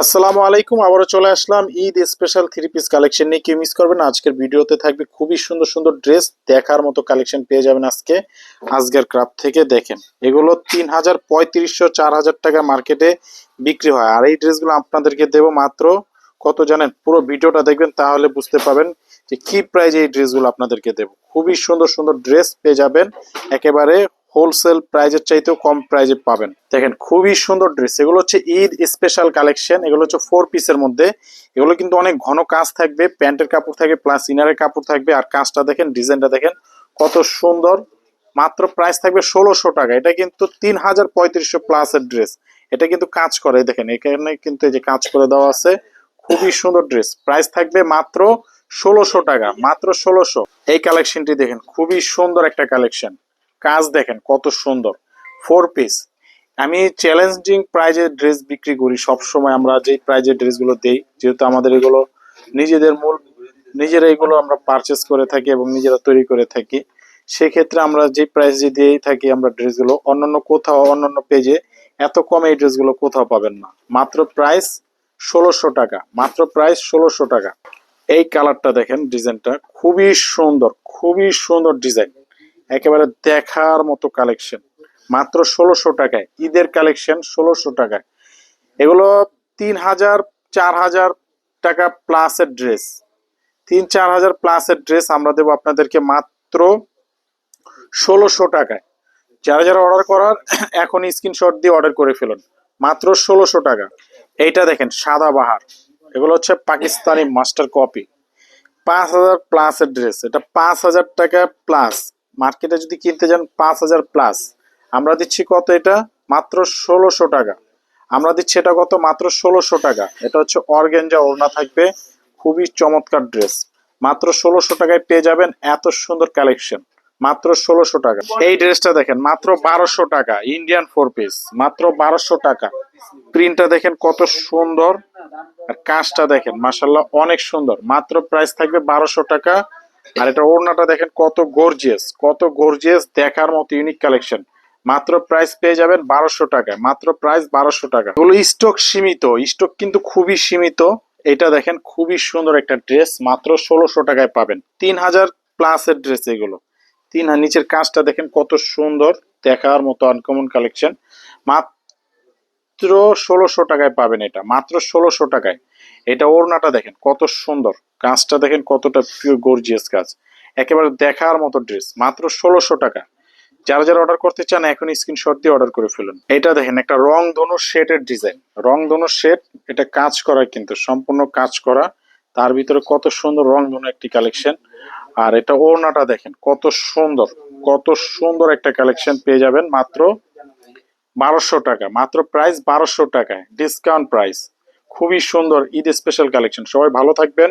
আসসালামু আলাইকুম, আবারও চলে আসলাম Eid special three piece collection নিয়ে। কেউ মিস করবেন আজকের ভিডিওতে থাকবে খুবই সুন্দর সুন্দর ড্রেস দেখার মতো কালেকশন পেয়ে যাবেন আজকে আজকের ক্রাফ থেকে। দেখেন, এগুলো তিন হাজার পঁয়ত্রিশশো চার হাজার টাকা মার্কেটে বিক্রি হয়। আর এই ড্রেসগুলো আপনাদেরকে দেবো মাত্র কত জানেন? পুরো ভিডিওটা দেখবেন, তাহলে বুঝতে পারবেন যে কি প্রাইজে এই ড্রেসগুলো আপনাদেরকে দেবো। খুবই সুন্দর সুন্দর ড্রেস পেয়ে যাবেন। একেবারে হোলসেল প্রাইজের চাইতেও কম প্রাইজে পাবেন। দেখেন, খুবই সুন্দর ড্রেস এগুলো হচ্ছে ঈদ স্পেশাল কালেকশন এগুলো হচ্ছে ফোর পিসের মধ্যে। এগুলো কিন্তু অনেক ঘন কাজ থাকবে। প্যান্টের কাপড় থাকবে প্লাস ইনারের কাপড় থাকবে। আর কাজটা দেখেন, ডিজাইনটা দেখেন, কত সুন্দর। মাত্র প্রাইস থাকবে ষোলোশো টাকা। এটা কিন্তু তিন হাজার পঁয়ত্রিশশো প্লাসের ড্রেস এটা কিন্তু কাজ করে। দেখেন, এখানে কিন্তু এই যে কাজ করে দেওয়া আছে, খুবই সুন্দর ড্রেস প্রাইস থাকবে মাত্র ষোলোশো টাকা। মাত্র ষোলোশো। এই কালেকশনটি দেখেন, খুবই সুন্দর একটা কালেকশন কাজ দেখেন কত সুন্দর। ফোর পিস আমি চ্যালেঞ্জিং প্রাইজে ড্রেস বিক্রি করি সব সময় আমরা যেই প্রাইজের ড্রেসগুলো দেই, যেহেতু আমাদের এগুলো নিজেদের মূল, নিজেরা এগুলো আমরা পারচেস করে থাকি এবং নিজেরা তৈরি করে থাকি, সেক্ষেত্রে আমরা যে প্রাইসে দিয়েই থাকি আমরা ড্রেসগুলো অন্যান্য কোথাও, অন্যান্য পেজে এত কম এই ড্রেসগুলো কোথাও পাবেন না। মাত্র প্রাইস ষোলোশো টাকা, মাত্র প্রাইস ষোলোশো টাকা। এই কালারটা দেখেন ডিজাইনটা খুবই সুন্দর খুবই সুন্দর ডিজাইন একেবারে দেখার মতো কালেকশন মাত্র ষোলোশো টাকায়, ঈদের কালেকশন ষোলোশো টাকায়। এগুলো তিন হাজার, চার হাজার টাকা প্লাসের ড্রেস তিন, চার হাজার প্লাসের ড্রেস আমরা দেবো আপনাদেরকে মাত্র ষোলোশো টাকায়। যারা যারা অর্ডার করার, এখন স্ক্রিনশট দিয়ে অর্ডার করে ফেলুন। মাত্র ষোলোশো টাকা। এইটা দেখেন, সাদা বাহার। এগুলো হচ্ছে পাকিস্তানি মাস্টার কপি পাঁচ হাজার প্লাসের ড্রেস এটা পাঁচ হাজার টাকা প্লাস মার্কেটে যদি কিনতে যান পাঁচ হাজার প্লাস আমরা দিচ্ছি কত এটা? মাত্র ষোলোশো টাকা। আমরা দিচ্ছি এটা কত? মাত্র ষোলোশো টাকা। এটা হচ্ছে অর্গেঞ্জা ওড়না থাকবে। খুবই চমৎকার ড্রেস মাত্র ষোলোশো টাকায় পেয়ে যাবেন এত সুন্দর কালেকশন মাত্র ষোলোশো টাকা। এই ড্রেসটা দেখেন, মাত্র বারোশো টাকা। ইন্ডিয়ান ফোর পিস মাত্র বারোশো টাকা। প্রিন্টটা দেখেন কত সুন্দর। আর কাজটা দেখেন মাসাল্লাহ অনেক সুন্দর। মাত্র প্রাইস থাকবে বারোশো টাকা। আর এটা ওড়নাটা দেখেন কত গর্জিয়াস কত গর্জিয়াস দেখার মতো ইউনিক কালেকশন মাত্র প্রাইস পেয়ে যাবেন বারোশো টাকায়, মাত্র প্রাইস বারোশো টাকা। এগুলো স্টক সীমিত স্টক কিন্তু খুবই সীমিত। এটা দেখেন খুবই সুন্দর একটা ড্রেস মাত্র ষোলোশো টাকায় পাবেন। তিন হাজার প্লাসের ড্রেস এগুলো। তিন হাজার, নিচের কাজটা দেখেন কত সুন্দর, দেখার মতো আনকমন কালেকশন মাত্র ষোলোশো টাকায় পাবেন এটা, মাত্র ষোলোশো টাকায়। এটা ওড়নাটা দেখেন কত সুন্দর। কাজটা দেখেন কতটা পিওর গর্জিয়াস কাজ। একেবারে দেখার মতো ড্রেস মাত্র ষোলোশো টাকা। যারা যারা অর্ডার করতে চান এখন স্ক্রিনশট দিয়ে অর্ডার করে ফেলুন। এটা দেখেন, একটা রং ধনু শেটের ডিজাইন রং ধনু শেট এটা কাজ করা কিন্তু, সম্পূর্ণ কাজ করা। তার ভিতরে কত সুন্দর রং ধনু একটি কালেকশন আর এটা ওড়নাটা দেখেন, কত সুন্দর কত সুন্দর একটা কালেকশন পেয়ে যাবেন, মাত্র বারোশো টাকা। মাত্র প্রাইস বারোশো টাকায় ডিসকাউন্ট প্রাইস খুবই সুন্দর, ঈদ স্পেশাল কালেকশন সবাই ভালো থাকবেন।